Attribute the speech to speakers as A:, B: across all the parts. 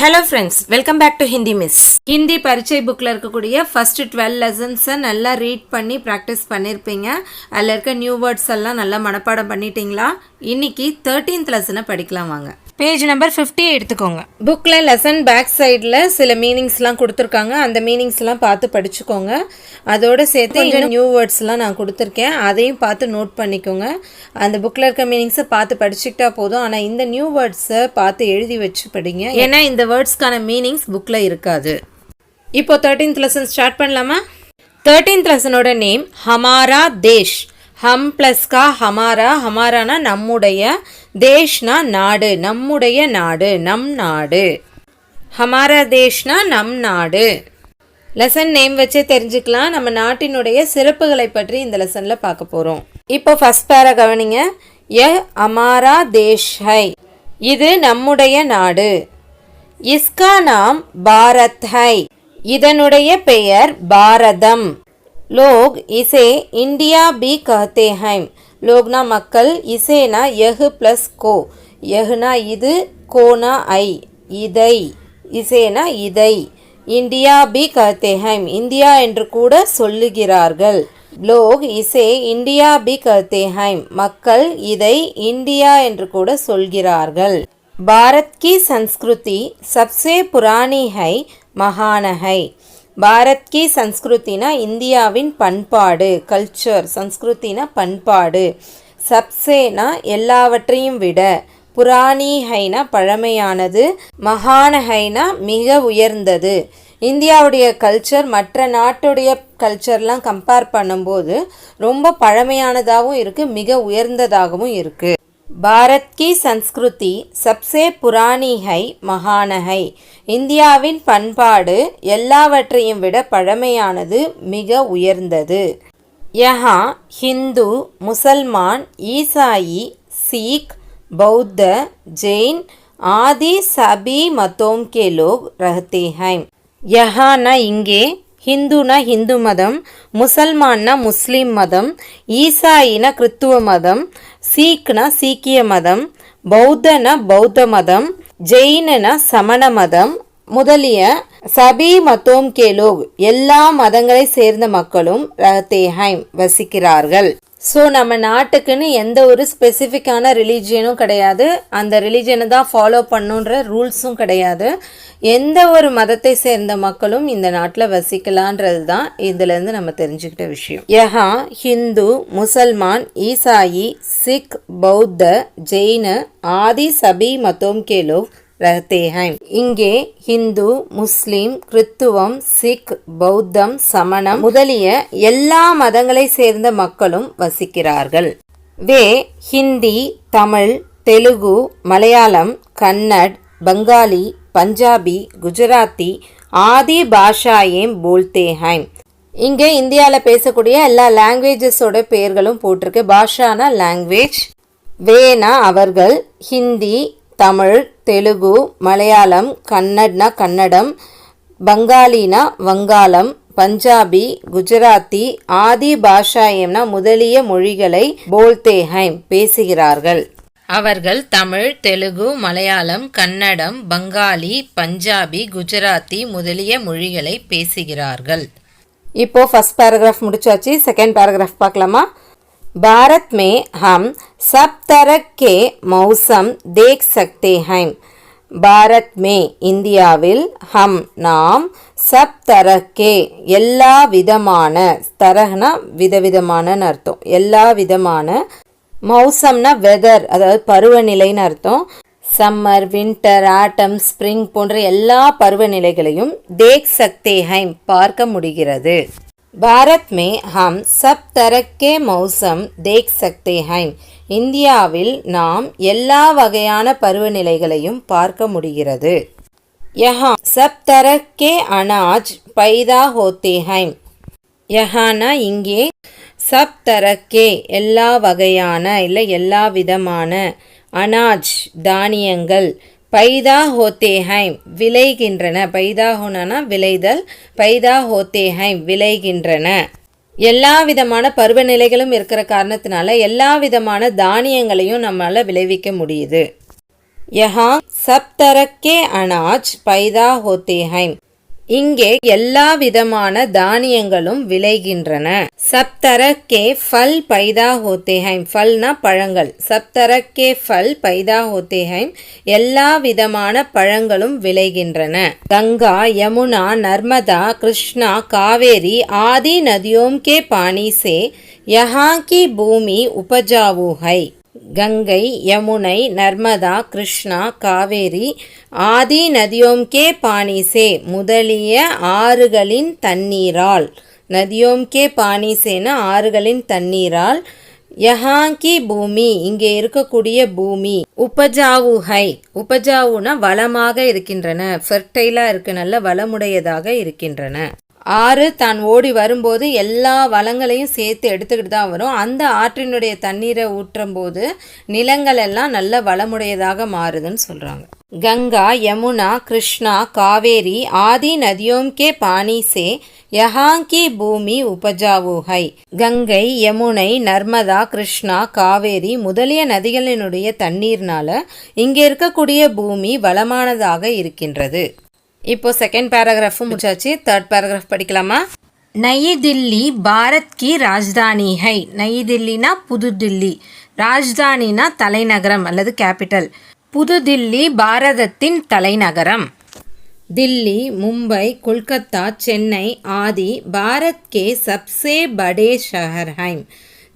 A: Hello friends welcome back to Hindi miss Hindi பரீட்சை புக்கில் இருக்கக்கூடிய ஃபர்ஸ்ட் டுவெல் லெசன்ஸை நல்லா ரீட் பண்ணி ப்ராக்டிஸ் பண்ணியிருப்பீங்க அதில் இருக்க நியூ வேர்ட்ஸ் எல்லாம் நல்லா மனப்பாடம் பண்ணிட்டீங்களா? இன்னைக்கு தேர்ட்டீன்த் லெசனை படிக்கலாம் வாங்க. பேஜ் நம்பர் ஃபிஃப்டி எடுத்துக்கோங்க. புக்கில் லெசன் பேக் சைடில் சில மீனிங்ஸ்லாம் கொடுத்துருக்காங்க. அந்த மீனிங்ஸ்லாம் பார்த்து படிச்சுக்கோங்க. அதோட சேர்த்து கொஞ்சம் நியூ வேர்ட்ஸ்லாம் நான் கொடுத்துருக்கேன். அதையும் பார்த்து நோட் பண்ணிக்கோங்க. அந்த புக்கில் இருக்க மீனிங்ஸை பார்த்து படிச்சுக்கிட்டா போதும். ஆனால் இந்த நியூ வேர்ட்ஸை பார்த்து எழுதி வச்சு படிங்க ஏன்னா இந்த வேர்ட்ஸ்க்கான மீனிங்ஸ் புக்கில் இருக்காது. இப்போ தேர்ட்டீன்த் லெசன் ஸ்டார்ட் பண்ணலாமா? தேர்ட்டீன்த் லெசனோட நேம் ஹமாரா தேஷ். ஹம் ப்ளஸ் கா ஹமாரா ஹமாரானா நம்முடைய தேஷ்னா நாடு நம்முடைய நாடு நம் நாடு. ஹமாரா தேஷ்னா நம் நாடு. லெசன் நேம் வச்சே தெரிஞ்சுக்கலாம். நம்ம நாட்டினுடைய சிறப்புகளை பற்றி இந்த லெசனில் பார்க்க போகிறோம் இப்போ ஃபஸ்ட் பேரை கவனிங்க. ய அமாரா தேஷ் ஹை இது நம்முடைய நாடு. இஸ்கா நாம் பாரத் ஹை இதனுடைய பெயர் பாரதம். லோக் இசே இந்தியா பி கஹத்தே ஹைம் லோக்னா மக்கள் இசேனா எஹு ப்ளஸ் கோ. யஹுனா இது கோனா ஐ. இதை. இசேனா இதை. இந்தியா பி கஹத்தே ஹைம் இந்தியா என்று கூட சொல்லுகிறார்கள். லோக் இசே இந்தியா பி கஹத்தே ஹைம் மக்கள் இதை இந்தியா என்று கூட சொல்கிறார்கள். பாரத் கி சன்ஸ்கிருதி சப்சே புராணி ஹை மகான ஹை. பாரத் கி சன்ஸ்கிருத்தினா இந்தியாவின் பண்பாடு கல்ச்சர் சன்ஸ்கிருத்தினா பண்பாடு. சப்சேனா எல்லாவற்றையும் விட புராணி ஹைனா பழமையானது மகான ஹைனா மிக உயர்ந்தது. இந்தியாவுடைய கல்ச்சர் மற்ற நாட்டுடைய கல்ச்சர்லாம் கம்பேர் பண்ணும்போது ரொம்ப பழமையானதாகவும் இருக்குது மிக உயர்ந்ததாகவும் இருக்குது பாரத் கி சன்ஸ்கிருதி சப்சே புராணி ஹை மகானஹை இந்தியாவின் பண்பாடு எல்லாவற்றையும் விட பழமையானது மிக உயர்ந்தது. யஹா ஹிந்து முசல்மான் ஈசாயி சீக் பௌத்த ஜெயின் ஆதி சபி மத்தோம் கே லோக் ரஹத்தே ஹை யஹானா இங்கே ஹிந்துனா ஹிந்து மதம் முசல்மான்னா முஸ்லீம் மதம் ஈசாயின கிறித்துவ மதம் சீக்னா சீக்கிய மதம் பௌத்தன பௌத்த மதம் ஜெயினன சமண மதம் முதலிய சபி மத்தோம் கேலோக் எல்லா மதங்களை சேர்ந்த மக்களும் ரஹத்தேஹைம் வசிக்கிறார்கள். ஸோ நம்ம நாட்டுக்குன்னு எந்த ஒரு ஸ்பெசிஃபிக்கான ரிலீஜியனும் கிடையாது. அந்த ரிலீஜியனை தான் ஃபாலோ பண்ணுன்ற ரூல்ஸும் கிடையாது. எந்த ஒரு மதத்தை சேர்ந்த மக்களும் இந்த நாட்டில் வசிக்கலான்றது தான் இதுலேருந்து நம்ம தெரிஞ்சுக்கிட்ட விஷயம். யஹா ஹிந்து முசல்மான் ஈசாயி சிக் பௌத்த ஜெயின ஆதி சபி மத்தோம் கேலோ ரஹத்தேஹைம் இங்கே ஹிந்து முஸ்லிம் கிறித்துவம் சிக் பௌத்தம் சமணம் முதலிய எல்லா மதங்களை சேர்ந்த மக்களும் வசிக்கிறார்கள். வே ஹிந்தி தமிழ் தெலுங்கு மலையாளம் கன்னட் பங்காளி பஞ்சாபி குஜராத்தி ஆதி பாஷாயேம் போல்தே ஹைம். இங்கே இந்தியாவில் பேசக்கூடிய எல்லா லாங்குவேஜஸோட பெயர்களும் போட்டிருக்கு. பாஷானா லாங்குவேஜ் வேனா அவர்கள் ஹிந்தி தமிழ் தெலுங்கு மலையாளம் கன்னட்னா கன்னடம் பங்காளினா வங்காளம் பஞ்சாபி குஜராத்தி ஆதி பாஷாயம்னா முதலிய மொழிகளை போல்தேஹைம் பேசுகிறார்கள். அவர்கள் தமிழ் தெலுங்கு மலையாளம் கன்னடம் பங்காளி பஞ்சாபி குஜராத்தி முதலிய மொழிகளை பேசுகிறார்கள். இப்போ ஃபர்ஸ்ட் பேராகிராஃப் முடிச்சாச்சு. செகண்ட் பேராகிராஃப் பார்க்கலாமா? भारत में हम सब तरह के मौसम देख सकते हैं பாரத் மே இந்தியாவில் ஹம் நாம் சப் தரக்கே எல்லா விதமான தரகனா விதவிதமானன்னு அர்த்தம் எல்லா விதமான மௌசம்னா வெதர் அதாவது பருவநிலைன்னு அர்த்தம் சம்மர் வின்டர் ஆட்டம் ஸ்ப்ரிங் போன்ற எல்லா பருவநிலைகளையும் தேக் சக்தே ஹைம் பார்க்க முடிகிறது भारत में हम सब तरह के मौसम देख सकते हैं இந்தியாவில் நாம் எல்லா வகையான பருவநிலைகளையும் பார்க்க முடிகிறது யஹா சப் தரக் கே அனாஜ் பைதா ஹோத்தே ஹைம் யஹானா இங்கே சப் தரக்கே எல்லா வகையான இல்லை எல்லா விதமான அனாஜ் தானியங்கள் பைதா ஹோத்தேஹைம் விளைகின்றன. பைதா ஹோனானா விளைதல். பைதா ஹோத்தேஹைம் விளைகின்றன. எல்லா விதமான பருவநிலைகளும் இருக்கிற காரணத்தினால எல்லா விதமான தானியங்களையும் நம்மளால் விளைவிக்க முடியுது. யஹா சப்தரக்கே அனாஜ் பைதா ஹோத்தேஹைம் இங்கே எல்லா விதமான தானியங்களும் விளைகின்றன. சப்தர கே ஃபல் பைதா ஹோத்தேஹைம் ஃபல்னா பழங்கள். சப்தர கே ஃபல் பைதா ஹோத்தேஹைம் எல்லா விதமான பழங்களும் விளைகின்றன. கங்கா யமுனா நர்மதா கிருஷ்ணா காவேரி ஆதி நதியோம் கே பாணி சே யஹா கி பூமி உபஜாவுஹை. கங்கை யமுனை நர்மதா கிருஷ்ணா காவேரி ஆதி நதியோம்கே பாணிசே முதலிய ஆறுகளின் தண்ணீரால். நதியோம்கே பாணிசேன ஆறுகளின் தண்ணீரால். யஹாங்கி பூமி இங்கே இருக்கக்கூடிய பூமி உபஜாவுஹை. உபஜாவுன உபஜாவுனா வளமாக இருக்கின்றன ஃபெர்டைலாக இருக்கு நல்ல வளமுடையதாக இருக்கின்றன. ஆறு தான் ஓடி வரும்போது எல்லா வளங்களையும் சேர்த்து எடுத்துக்கிட்டு தான் வரும். அந்த ஆற்றினுடைய தண்ணீரை ஊற்றும் போது நிலங்கள் எல்லாம் நல்ல வளமுடையதாக மாறுதுன்னு சொல்கிறாங்க கங்கா யமுனா கிருஷ்ணா காவேரி ஆதி நதியோம்கே கே யஹாங்கி சே பூமி உபஜாவுஹை கங்கை யமுனை நர்மதா கிருஷ்ணா காவேரி முதலிய நதிகளினுடைய தண்ணீர்னால இங்கே இருக்கக்கூடிய பூமி வளமானதாக இருக்கின்றது. இப்போது செகண்ட் பேராகிராஃபும் முடிச்சாச்சு. தேர்ட் பேராகிராஃப் படிக்கலாமா? நயி தில்லி பாரத் கி ராஜ்தானி ஹை. நயி தில்லினா புதுதில்லி ராஜ்தானினா தலைநகரம் அல்லது கேபிட்டல் புதுதில்லி பாரதத்தின் தலைநகரம். தில்லி மும்பை கொல்கத்தா சென்னை ஆதி பாரத் கே சப்சே படே ஷஹர் ஹைம்.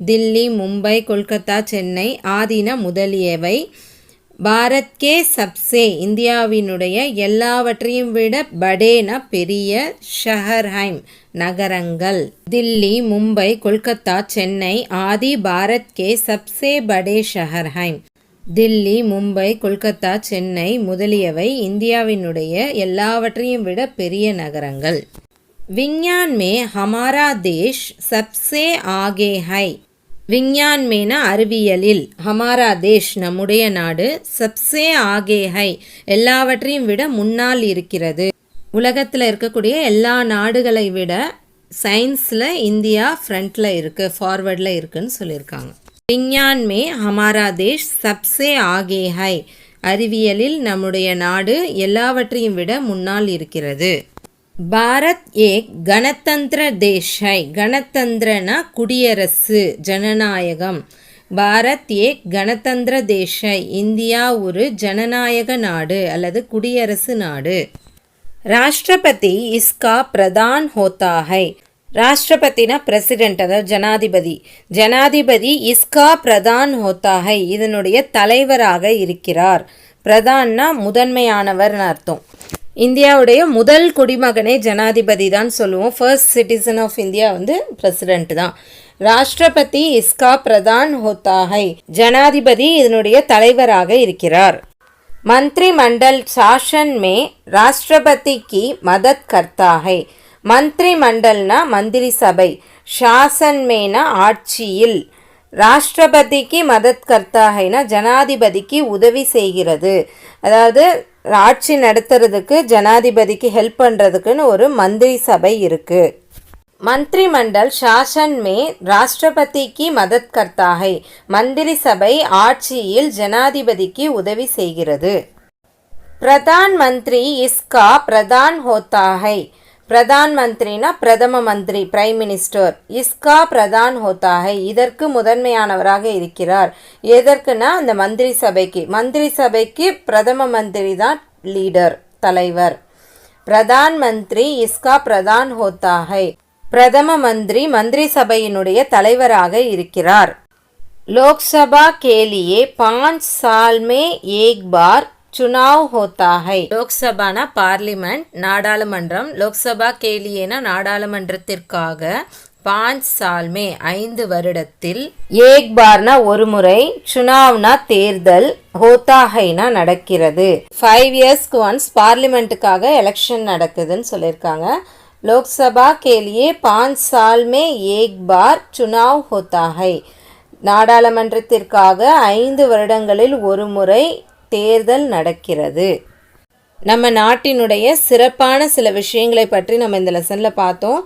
A: தில்லி மும்பை கொல்கத்தா சென்னை ஆதின முதலியவை. பாரத்கே சப்சே இந்தியாவினுடைய எல்லாவற்றையும் விட படேனா பெரிய ஷஹர்ஹைம் நகரங்கள். தில்லி மும்பை கொல்கத்தா சென்னை ஆதி பாரத்கே சப்சே படே ஷஹர்ஹைம். தில்லி மும்பை கொல்கத்தா சென்னை முதலியவை இந்தியாவினுடைய எல்லாவற்றையும் விட பெரிய நகரங்கள். விஞ்ஞான் மே ஹமாரா தேஷ் சப்சே ஆகே ஹை. விஞ்ஞான்மேன அறிவியலில். ஹமாரா தேஷ் நம்முடைய நாடு சப்சே ஆகே ஹை. எல்லாவற்றையும் விட முன்னால் இருக்கிறது. உலகத்தில் இருக்கக்கூடிய எல்லா நாடுகளை விட சயின்ஸில் இந்தியா ஃப்ரண்ட்டில் இருக்குது ஃபார்வர்டில் இருக்குன்னு சொல்லியிருக்காங்க. விஞ்ஞான் மே ஹமாரா தேஷ் சப்சே ஆகே ஹை. அறிவியலில் நம்முடைய நாடு எல்லாவற்றையும் விட முன்னால் இருக்கிறது. பாரத் ஏக் கணதந்திர தேஷ் ஹை கணதந்திரனா குடியரசு ஜனநாயகம். பாரத் ஏக் கணதந்திர தேஷ் ஹை இந்தியா ஒரு ஜனநாயக நாடு அல்லது குடியரசு நாடு. ராஷ்டிரபதி இஸ்கா பிரதான் ஹோத்தா ஹை ராஷ்டிரபதினா பிரசிடென்ட் அதாவது ஜனாதிபதி. ஜனாதிபதி இஸ்கா பிரதான் ஹோத்தாஹை இதனுடைய தலைவராக இருக்கிறார். பிரதான்னா முதன்மையானவர்னு அர்த்தம். இந்தியாவுடைய முதல் குடிமகனே ஜனாதிபதி தான் சொல்லுவோம். ஃபர்ஸ்ட் சிட்டிசன் ஆஃப் இந்தியா வந்து பிரசிடென்ட் தான். ராஷ்டிரபதி இஸ்கா பிரதான் ஹோத்தாஹை ஜனாதிபதி இதனுடைய தலைவராக இருக்கிறார். மந்திரி மண்டல் சாசன் மே ராஷ்டிரபதிக்கு மதத் கர்த்தாகை மந்திரி மண்டல்னா மந்திரி சபை. சாசன் மேனா ஆட்சியில். ராஷ்டிரபதிக்கு மதத் கர்த்தாகைனா ஜனாதிபதிக்கு உதவி செய்கிறது. அதாவது ஆட்சி நடத்துறதுக்கு ஜனாதிபதிக்கு ஹெல்ப் பண்ணுறதுக்குன்னு ஒரு மந்திரி சபை இருக்குது मंत्रिमंडल शासन में राष्ट्रपति की मदद करता है மந்திரி சபை ஆட்சியில் ஜனாதிபதிக்கு உதவி செய்கிறது பிரதான் மந்திரி இஸ்கா பிரதான் ஹோத்தா है பிரதான் மந்திரினா பிரதம மந்திரி பிரைம் மினிஸ்டர் இஸ்கா பிரதான் ஹோத்தா இதற்கு முதன்மையானவராக இருக்கிறார். எதற்குனா அந்த மந்திரி சபைக்கு. மந்திரி சபைக்கு பிரதம மந்திரி தான் லீடர் தலைவர். பிரதான் மந்திரி இஸ்கா பிரதான் ஹோத்தாகை. பிரதம மந்திரி மந்திரி சபையினுடைய தலைவராக இருக்கிறார். லோக்சபா கேலியே பாஞ்ச் சால்மே ஏக் பார் சுனாவ் ஹோத்தா ஹை லோக்சபானா பார்லிமெண்ட் நாடாளுமன்றம் லோக்சபா கேலியேனா நாடாளுமன்றத்திற்காக பாஞ்ச் சால்மே ஐந்து வருடத்தில் ஏக் பார்னா ஒரு முறை சுனாவ்னா தேர்தல் ஹோத்தாஹைனா நடக்கிறது ஃபைவ் இயர்ஸ்க்கு ஒன்ஸ் பார்லிமெண்ட்டுக்காக எலெக்ஷன் நடக்குதுன்னு சொல்லியிருக்காங்க लोकसभा के लिए पाँच साल में एक बार चुनाव होता है நாடாளுமன்றத்திற்காக ஐந்து வருடங்களில் ஒரு முறை தேர்தல் நடக்கிறது. நம்ம நாட்டினுடைய சிறப்பான சில விஷயங்களை பற்றி நம்ம இந்த லெசனில் பார்த்தோம்.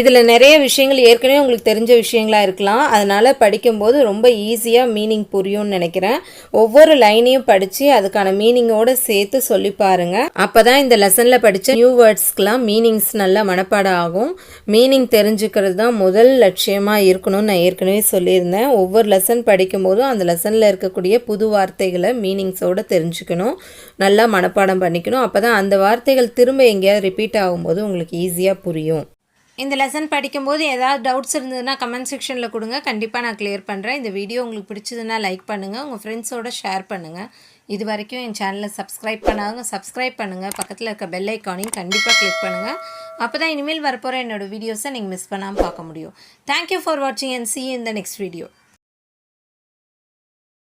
A: இதில் நிறைய விஷயங்கள் ஏற்கனவே உங்களுக்கு தெரிஞ்ச விஷயங்களாக இருக்கலாம். அதனால் படிக்கும்போது ரொம்ப ஈஸியாக மீனிங் புரியும்னு நினைக்கிறேன். ஒவ்வொரு லைனையும் படித்து அதுக்கான மீனிங்கோடு சேர்த்து சொல்லி பாருங்கள் அப்போ தான் இந்த லெசனில் படித்த நியூ வேர்ட்ஸ்க்கெலாம் மீனிங்ஸ் நல்லா மனப்பாடம் ஆகும். மீனிங் தெரிஞ்சுக்கிறது தான் முதல் லட்சியமாக இருக்கணும்னு நான் ஏற்கனவே சொல்லியிருந்தேன். ஒவ்வொரு லெசன் படிக்கும்போதும் அந்த லெசனில் இருக்கக்கூடிய புது வார்த்தைகளை மீனிங்ஸோடு தெரிஞ்சுக்கணும். நல்லா மனப்பாடம் பண்ணிக்கணும். அப்போ தான் அந்த வார்த்தைகள் திரும்ப எங்கேயாவது ரிப்பீட் ஆகும்போது உங்களுக்கு ஈஸியாக புரியும். இந்த லெசன் படிக்கும்போது ஏதாவது டவுட்ஸ் இருந்ததுன்னா கமெண்ட் செக்ஷனில் கொடுங்க. கண்டிப்பாக நான் கிளியர் பண்ணுறேன் இந்த வீடியோ உங்களுக்கு பிடிச்சதுன்னா லைக் பண்ணுங்கள் உங்கள் ஃப்ரெண்ட்ஸோட ஷேர் பண்ணுங்கள் இது வரைக்கும் என் சேனலை சப்ஸ்கிரைப் பண்ணாதவங்க சப்ஸ்கிரைப் பண்ணுங்கள் பக்கத்தில் இருக்க பெல் ஐக்கானையும் கண்டிப்பாக கிளிக் பண்ணுங்கள் அப்போ தான் இனிமேல் வரப்போகிற என்னோடய வீடியோஸை நீங்கள் மிஸ் பண்ணாமல் பார்க்க முடியும். தேங்க்யூ ஃபார் வாட்சிங் அண்ட் சி இந்த நெக்ஸ்ட் வீடியோ